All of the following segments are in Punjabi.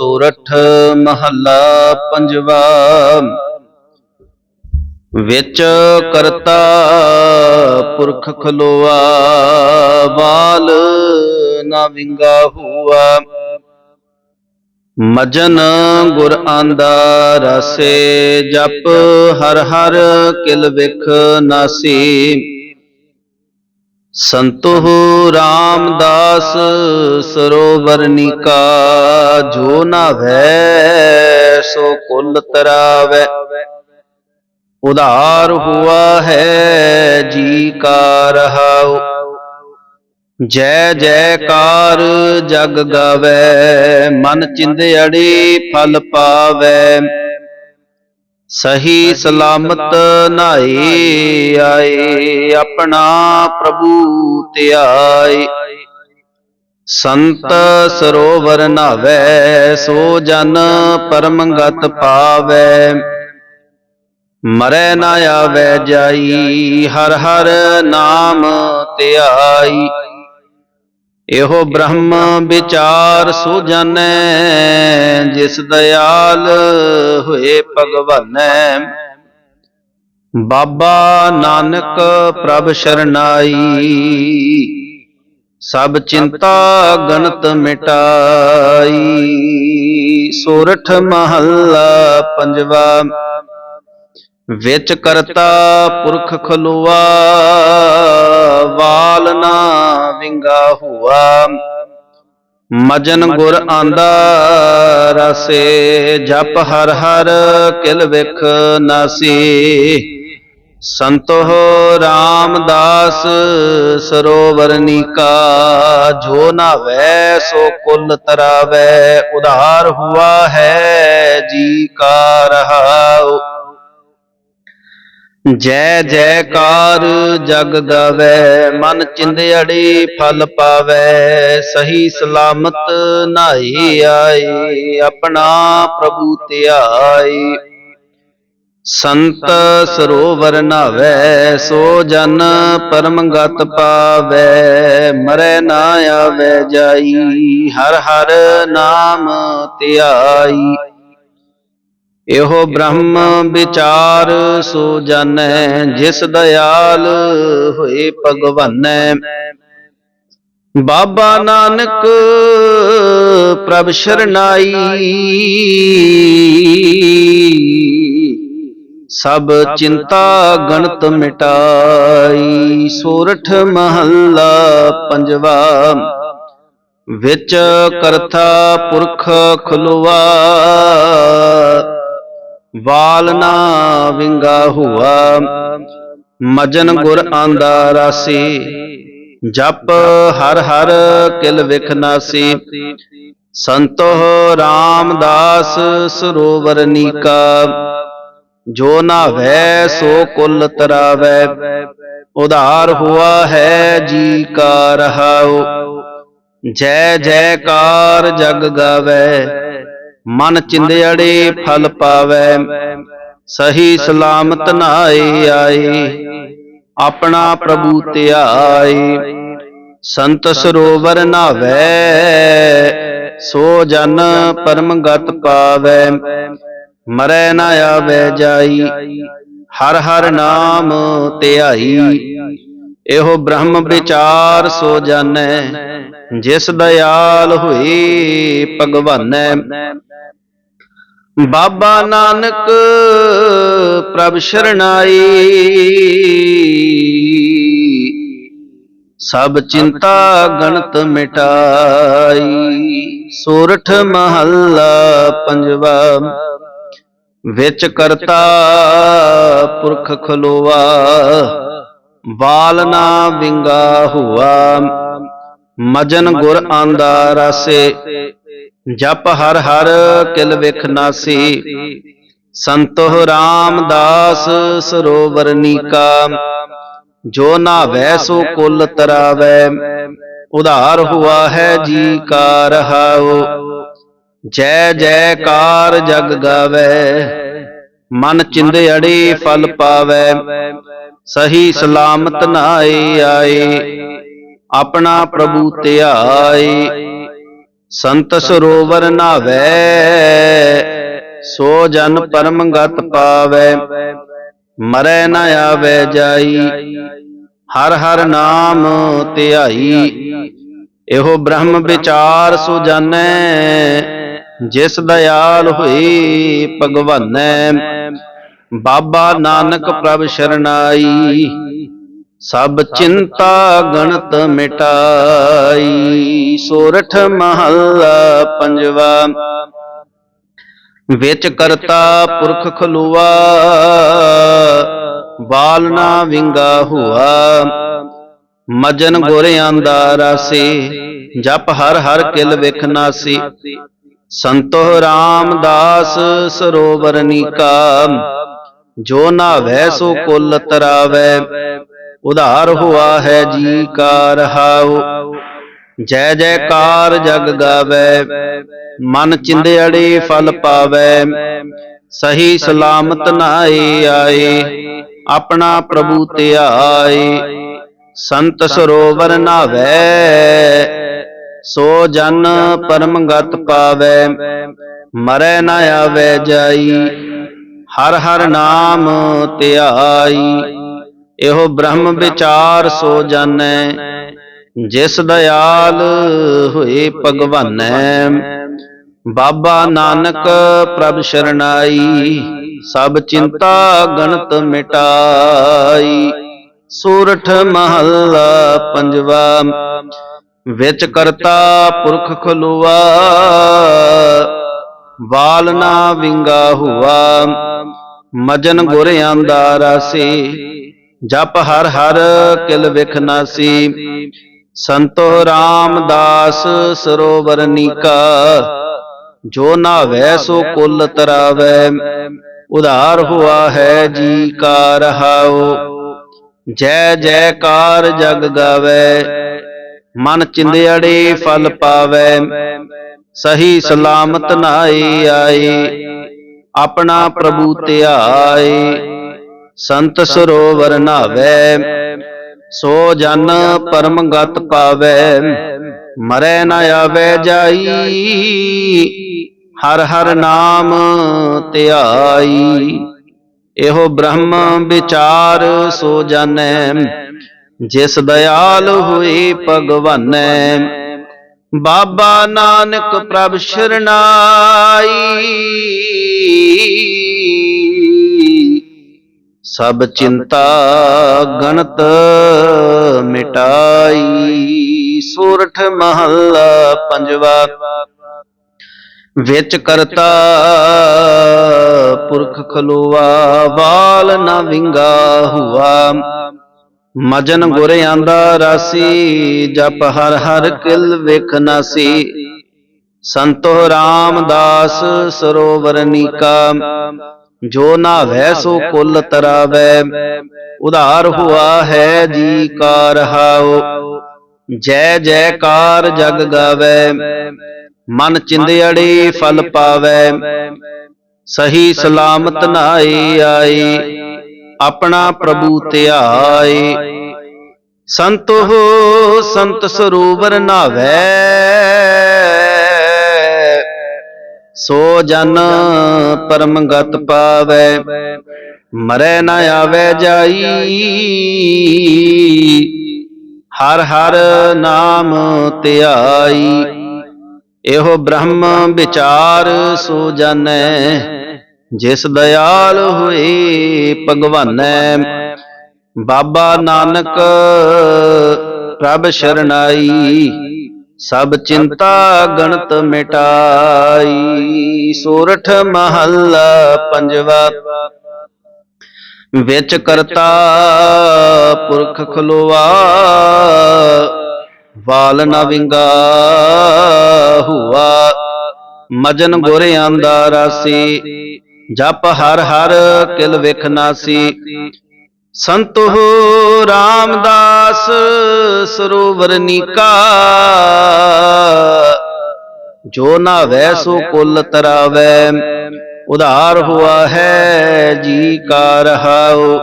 ਸੋਰਠ ਮਹੱਲਾ ਪੰਜਵਾ। ਵਿੱਚ ਕਰਤਾ ਪੁਰਖ ਖਲੋਆ, ਬਾਲ ਨਾ ਵਿੰਗਾ ਹੁਆ। ਮਜਨ ਗੁਰ ਆਂਦਾ, ਰਸੇ ਜਪ ਹਰ ਹਰ ਕਿਲ ਵਿਖ ਨਾਸੀ। ਸੰਤੋ ਰਾਮਦਾਸ ਸਰੋਵਰ ਸਰੋਵਰਨਿਕਾ ਜੋ ਨਾਵੈ ਸੋ ਕੁਲ ਤਰਾਵੈ। ਉਧਾਰ ਹੁਆ ਹੈ, ਜੀ ਕਾ ਰਹਾਉ। ਜੈ ਜੈਕਾਰ ਜਗ ਗਾਵੇ, ਮਨ ਚਿੰਦੜੀ ਫਲ ਪਾਵੇ। ਸਹੀ ਸਲਾਮਤ ਨਾਏ ਆਏ ਆਪਣਾ ਪ੍ਰਭੂ ਧਿਆਏ। ਸੰਤ ਸਰੋਵਰ ਨਾਵੇ ਸੋ ਜਨ ਪਰਮ ਗਤ ਪਾਵੇ। ਮਰੈ ਨਾ ਆਵੇ ਜਾਈ ਹਰ ਹਰ ਨਾਮ ਧਿਆਈ। ਇਹੋ ਬ੍ਰਹਮ ਵਿਚਾਰ ਸੋ ਜਾਣੈ ਜਿਸ ਦਇਆਲ ਹੋਏ ਭਗਵਾਨੈ। ਬਾਬਾ ਨਾਨਕ ਪ੍ਰਭ ਸ਼ਰਨਾਈ ਸਭ ਚਿੰਤਾ ਗਣਤ ਮਿਟਾਈ। ਸੋਰਠ ਮਹੱਲਾ ਪੰਜਵਾ ਵਿੱਚ ਕਰਤਾ ਪੁਰਖ ਖਲੋਆ, ਵਾਲ ਨਾ ਵਿੰਗਾ ਹੁਆ। ਮਜਨ ਗੁਰ ਆਂਦਾ, ਰਸੇ ਜਪ ਹਰ ਹਰ ਕਿਲ ਵਿਖ ਨਾਸੀ। ਸੰਤੋ ਰਾਮਦਾਸ ਸਰੋਵਰਨਿਕਾ ਜੋ ਨਾ ਵੈ ਸੋ ਕੁਲ ਤਰਾਵੈ, ਉਧਾਰ ਹੁਆ ਹੈ ਜੀ ਕਾ ਰਹਾਉ। ਜੈ ਜੈਕਾਰ ਜਗ ਗਾਵੇ, ਮਨ ਚਿੰਦੜੀ ਫਲ ਪਾਵੇ, ਸਹੀ ਸਲਾਮਤ ਨਾਈ ਆਈ, ਆਪਣਾ ਪ੍ਰਭੂ ਧਿਆਈ। ਸੰਤ ਸਰੋਵਰ ਨਾਵੇ, ਸੋ ਜਨ ਪਰਮ ਗਤ ਪਾਵੇ, ਮਰੈ ਨਾ ਆਵੇ ਜਾਈ, ਹਰ ਹਰ ਨਾਮ ਧਿਆਈ। ਇਹੋ ਬ੍ਰਹਮ ਵਿਚਾਰ ਸੋ ਜਾਣੈ, ਜਿਸ ਦਇਆਲ ਹੋਏ ਭਗਵਾਨੈ। ਬਾਬਾ ਨਾਨਕ ਪ੍ਰਭ ਸ਼ਰਨਾਈ। ਸਭ ਚਿੰਤਾ ਗਣਤ ਮਿਟਾਈ। ਸੋਰਠ ਮਹੱਲਾ ਪੰਜਵਾ। ਵਿੱਚ ਕਰਥਾ ਪੁਰਖ ਖੁਲਵਾ। ਵਾਲ ਨਾ ਵਿੰਗਾ ਹੁਆ। ਮਜਨ ਗੁਰ ਆਂਦਾ ਰਾਸੀ। ਜਪ ਹਰ ਹਰ ਕਿਲ ਵਿਖ ਨਾਸੀ। ਸੰਤੋ ਰਾਮਦਾਸ ਸਰੋਵਰ ਨੀਕਾ। ਜੋ ਨਾਵੈ ਸੋ ਕੁਲ ਤਰਾਵੈ। ਉਧਾਰ ਹੁਆ ਹੈ ਜੀ ਕਾ ਰਹਾਉ। ਜੈ ਜੈਕਾਰ ਜਗ ਗਾਵੇ। ਮਨ ਚਿੰਦੜੇ ਫਲ ਪਾਵੇ। ਸਹੀ ਸਲਾਮਤ ਨਾਏ ਆਏ ਆਪਣਾ ਪ੍ਰਭੂ ਧਿਆਏ ਸੰਤ ਸਰੋਵਰ ਨਾਵੇ ਸੋ ਜਨ ਪਰਮ ਗਤ ਪਾਵੇ। ਮਰੈ ਨਾ ਆਵੇ ਜਾਈ। ਹਰ ਹਰ ਨਾਮ ਧਿਆਈ ਇਹੋ ਬ੍ਰਹਮ ਵਿਚਾਰ ਸੋ ਜਾਣੈ ਜਿਸ ਦਇਆਲ ਹੋਏ ਭਗਵਾਨੈ। ਬਾਬਾ ਨਾਨਕ ਪ੍ਰਭ ਸ਼ਰਨਾਈ ਸਭ ਚਿੰਤਾ ਗਣਤ ਮਿਟਾਈ। ਸੋਰਠ ਮਹੱਲਾ ਪੰਜਵਾ, ਵਿੱਚ ਕਰਤਾ ਪੁਰਖ ਖਲੋਆ। ਬਾਲ ਨਾ ਵਿੰਗਾ ਹੁਆ। ਮਜਨ ਗੁਰ ਆਂਦਾ ਰਸੇ ਜਪ ਹਰ ਹਰ ਕਿਲ ਵਿਖ ਨਾਸੀ। ਸੰਤੋਹ ਰਾਮਦਾਸ ਸਰੋਵਰ ਨੀਕਾ। ਜੋ ਨਾਵੈ ਸੋ ਕੁਲ ਤਰਾਵੈ। ਉਧਾਰ ਹੁਆ ਹੈ ਜੀ ਕਾ ਰਹਾਉ ਜੈ ਜੈਕਾਰ ਜਗ ਗਾਵੇ। ਮਨ ਚਿੰਦੜੀ ਫਲ ਪਾਵੇ। ਸਹੀ ਸਲਾਮਤ ਨਾਏ ਆਏ। ਆਪਣਾ ਪ੍ਰਭੂ ਧਿਆਏ। ਸੰਤ ਸਰੋਵਰ ਨਾਵੇ। ਸੋ ਜਨ ਪਰਮ ਗਤ ਪਾਵੇ। ਮਰੈ ਨ ਆਵੇ ਜਾਈ। ਹਰ ਹਰ ਨਾਮ ਧਿਆਈ। ਇਹੋ ਬ੍ਰਹਮ ਵਿਚਾਰ ਸੋ ਜਾਣੈ ਜਿਸ ਦਇਆਲ ਹੋਈ ਭਗਵਾਨੈ। ਬਾਬਾ ਨਾਨਕ ਪ੍ਰਭ ਸ਼ਰਨਾਈ। ਸਭ ਚਿੰਤਾ ਗਣਤ ਮਿਟਾਈ। ਸੋਰਠ ਮਹੱਲਾ ਪੰਜਵਾ। ਵਿੱਚ ਕਰਤਾ ਪੁਰਖ ਖਲੋਆ। ਬਾਲ ਨਾ ਵਿੰਗਾ ਹੁਆ। ਮਜਨ ਗੋਰਿਆਂ ਦਾ ਰਾਸੇ। ਜਪ ਹਰ ਹਰ ਕਿਲ ਵਿਖ ਨਾਸੀ ਸੰਤੋ ਰਾਮਦਾਸ ਸਰੋਵਰ ਨੀਕਾ। ਜੋ ਨਾਵੈ ਸੋ ਕੁਲ ਤਰਾਵੈ। ਉਧਾਰ ਹੁਆ ਹੈ ਜੀ ਕਾ ਰਹਾਉ ਜੈ ਜੈਕਾਰ ਜਗ ਗਾਵੈ, ਮਨ ਚਿੰਦੜੇ ਫਲ ਪਾਵੈ। ਸਹੀ ਸਲਾਮਤ ਨਾਏ ਆਏ ਆਪਣਾ ਪ੍ਰਭੂ ਧਿਆਏ ਸੰਤ ਸਰੋਵਰ ਨਾਵੈ ਸੋ ਜਨ ਪਰਮ ਗਤ ਪਾਵੈ। ਮਰੈ ਨ ਆਵੈ ਜਾਈ, ਹਰ ਹਰ ਨਾਮ ਧਿਆਈ। ਇਹੋ ਬ੍ਰਹਮ ਵਿਚਾਰ ਸੋ ਜਾਣੈ ਜਿਸ ਦਇਆਲ ਹੋਏ ਭਗਵਾਨੈ। ਬਾਬਾ ਨਾਨਕ ਪ੍ਰਭ ਸ਼ਰਨਾਈ ਸਭ ਚਿੰਤਾ ਗਣਤ ਮਿਟਾਈ। ਸੂਰਠ ਮਹੱਲਾ ਪੰਜਵਾ ਵਿੱਚ ਕਰਤਾ ਪੁਰਖ ਖਲੋਆ। ਵਾਲ ਨਾ ਵਿੰਗਾ ਹੁਆ। ਮਜਨ ਗੁਰਿਆਂ ਦਾ ਰਾਸੇ। ਜਪ ਹਰ ਹਰ ਕਿਲ ਵਿਖ ਨਾਸੀ। ਸੰਤੋ ਰਾਮਦਾਸ ਸਰੋਵਰ ਨੀਕਾ। ਜੋ ਨਾ ਵੈ ਸੋ ਕੁਲ ਤਰਾਵੈ। ਉਧਾਰ ਹੁਆ ਹੈ ਜੀ ਕਾ ਰਹਾਉ। ਜੈ ਜੈਕਾਰ ਜਗ ਗਾਵੈ। ਮਨ ਚਿੰਦੜੇ ਫਲ ਪਾਵੈ। ਸਹੀ ਸਲਾਮਤ ਨਾਏ ਆਏ। ਆਪਣਾ ਪ੍ਰਭੂ ਧਿਆਏ। ਸੰਤ ਸਰੋਵਰ ਨਾਵੈ, ਸੋ ਜਨ ਪਰਮ ਗਤ ਪਾਵੈ, ਮਰੈ ਨਾ ਆਵੈ ਜਾਈ, ਹਰ ਹਰ ਨਾਮ ਧਿਆਈ ਇਹੋ ਬ੍ਰਹਮ ਵਿਚਾਰ ਸੋ ਜਾਣੈ ਜਿਸ ਦਇਆਲ ਹੋਏ ਭਗਵਾਨੈ। ਬਾਬਾ ਨਾਨਕ ਪ੍ਰਭ ਸ਼ਰਨਾਈ। ਸਭ ਚਿੰਤਾ ਗਣਤ ਮਿਟਾਈ। ਸੂਰਠ ਮਹੱਲਾ ਪੰਜਵਾ। ਵਿੱਚ ਕਰਤਾ ਪੁਰਖ ਖਲੋਆ, ਵਾਲ ਨਾ ਵਿੰਗਾ ਹੁਆ। ਮਜਨ ਗੁਰਿਆਂ ਦਾ ਰਾਸੀ, ਜਪ ਹਰ ਹਰ ਕਿਲ ਵਿਖ ਨਾਸੀ। ਸੰਤੋ ਰਾਮਦਾਸ ਸਰੋਵਰ ਨੀਕਾ। ਜੋ ਨਾਵੈ ਸੋ ਕੁਲ ਤਰਾਵੈ। ਉਧਾਰ ਹੁਆ ਹੈ ਜੀ ਕਾ ਰਹਾਉ ਜੈ ਜੈਕਾਰ ਜਗ ਗਾਵੈ। ਮਨ ਚਿੰਦੜੇ ਫਲ ਪਾਵੈ। ਸਹੀ ਸਲਾਮਤ ਨਾਏ ਆਏ ਆਪਣਾ ਪ੍ਰਭੂ ਧਿਆਏ ਸੰਤੋ ਸੰਤ ਸਰੋਵਰ ਨਾਵੈ ਸੋ ਜਨ ਪਰਮ ਗਤ ਪਾਵੈ, ਮਰੈ ਨ ਆਵੈ ਜਾਈ। ਹਰ ਹਰ ਨਾਮ ਧਿਆਈ ਇਹੋ ਬ੍ਰਹਮ ਵਿਚਾਰ ਸੋ ਜਾਣੈ ਜਿਸ ਦਇਆਲ ਹੋਏ ਭਗਵਾਨੈ, ਬਾਬਾ ਨਾਨਕ ਪ੍ਰਭ ਸ਼ਰਨਾਈ। ਸਭ ਚਿੰਤਾ ਗਣਤ ਮਿਟਾਈ, ਸੋਰਠ ਮਹੱਲਾ ਪੰਜਵਾ। ਵਿੱਚ ਕਰਤਾ ਪੁਰਖ ਖਲੋਆ, ਵਾਲ ਨਾ ਵਿੰਗਾ ਹੁਆ। ਮਜਨ ਗੋਰਿਆਂ ਦਾ ਰਾਸੀ, ਜਪ ਹਰ ਹਰ ਕਿਲ ਵਿਖ ਨਾਸੀ। ਸੰਤੋ ਰਾਮਦਾਸ ਸਰੋਵਰ ਨੀਕਾ। ਜੋ ਨਾਵੈ ਸੋ ਕੁਲ ਤਰਾਵੈ, ਉਧਾਰ ਹੁਆ ਹੈ, ਜੀ ਕਾ ਰਹਾਉ।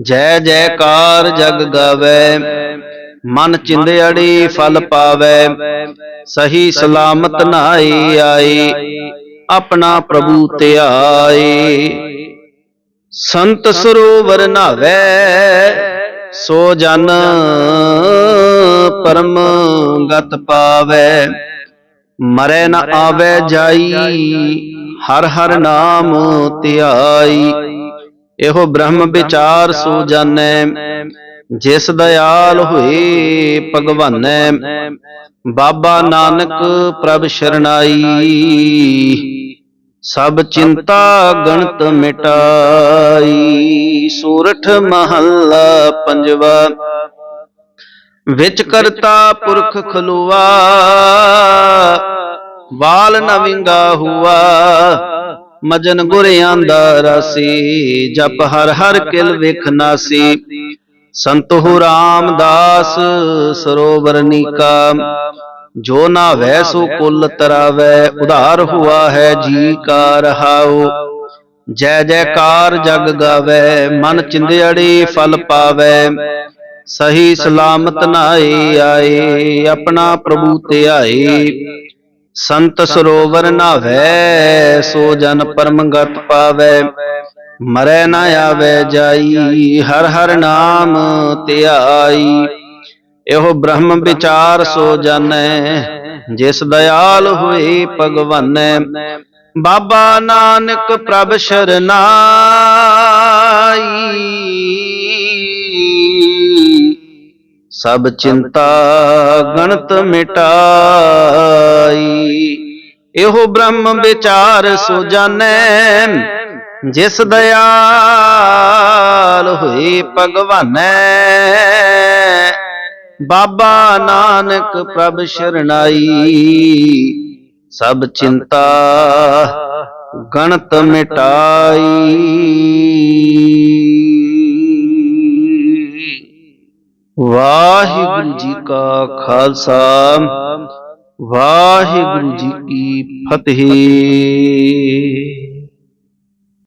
ਜੈ ਜੈਕਾਰ ਜਗ ਗਾਵੈ, ਮਨ ਚਿੰਦੜੀ ਫਲ ਪਾਵੈ। ਸਹੀ ਸਲਾਮਤ ਨਾਈ ਆਏ ਆਪਣਾ ਪ੍ਰਭੂ ਧਿਆਏ ਸੰਤ ਸਰੋਵਰ ਨਾਵੇ ਸੋ ਜਨ ਪਰਮ ਗਤ ਪਾਵੇ ਮਰੈ ਨ ਆਵੇ ਜਾਈ ਹਰ ਹਰ ਨਾਮ ਧਿਆਈ। ਇਹੋ ਬ੍ਰਹਮ ਵਿਚਾਰ ਸੋ ਜਾਣੈ ਜਿਸ ਦਇਆਲ ਹੋਏ ਭਗਵਾਨੈ। ਬਾਬਾ ਨਾਨਕ ਪ੍ਰਭ ਸ਼ਰਨਾਈ। ਸਭ ਚਿੰਤਾ ਗਣਤ ਮਿਟਾਈ। ਸੂਰਠ ਮਹੱਲਾ ਪੰਜਵਾ। ਵਿੱਚ ਕਰਤਾ ਪੁਰਖ ਖਲੁਆ। ਵਾਲ ਨਵਿੰਗਾ ਹੁਆ। ਮਜਨ ਗੁਰਿਆਂ ਦਾ ਰਸੀ। ਜਪ ਹਰ ਹਰ ਕਿਲ ਵੇਖ ਨਾਸੀ। ਸੰਤੋ ਰਾਮਦਾਸ ਸਰੋਵਰ ਨੀਕਾ। ਜੋ ਨਾ ਵੈ ਸੋ ਕੁਲ ਤਰਾਵੈ ਉਧਾਰ ਹੁਆ ਹੈ ਜੀ ਕਾ ਰਹਾਉ ਜੈ ਜੈਕਾਰ ਜਗ ਗਾਵੇ ਮਨ ਚਿੰਦੜੀ ਫਲ ਪਾਵੇ। ਸਹੀ ਸਲਾਮਤ ਨਾਏ ਆਏ ਆਪਣਾ ਪ੍ਰਭੂ ਧਿਆਏ ਸੰਤ ਸਰੋਵਰ ਨਾਵੇ ਸੋ ਜਨ ਪਰਮਗਤ ਪਾਵੇ। ਮਰੈ ਨਾ ਆਵੇ ਜਾਈ ਹਰ ਹਰ ਨਾਮ ਧਿਆਈ ਇਹੋ ਬ੍ਰਹਮ ਵਿਚਾਰ ਸੋ ਜਾਣੈ ਜਿਸ ਦਇਆਲ ਹੋਏ ਭਗਵਾਨੈ। ਬਾਬਾ ਨਾਨਕ ਪ੍ਰਭ ਸ਼ਰਨਾਈ। ਸਭ ਚਿੰਤਾ ਗਣਤ ਮਿਟਾਈ। ਇਹੋ ਬ੍ਰਹਮ ਵਿਚਾਰ ਸੋ ਜਾਣੈ। ਜਿਸ ਦਇਆਲ ਹੋਏ ਭਗਵਾਨੈ। ਬਾਬਾ ਨਾਨਕ ਪ੍ਰਭ ਸ਼ਰਨਾਈ। ਸਭ ਚਿੰਤਾ ਗਣਤ ਮਿਟਾਈ। ਵਾਹਿਗੁਰੂ ਜੀ ਕਾ ਖਾਲਸਾ। ਵਾਹਿਗੁਰੂ ਜੀ ਕੀ ਫਤਿਹ।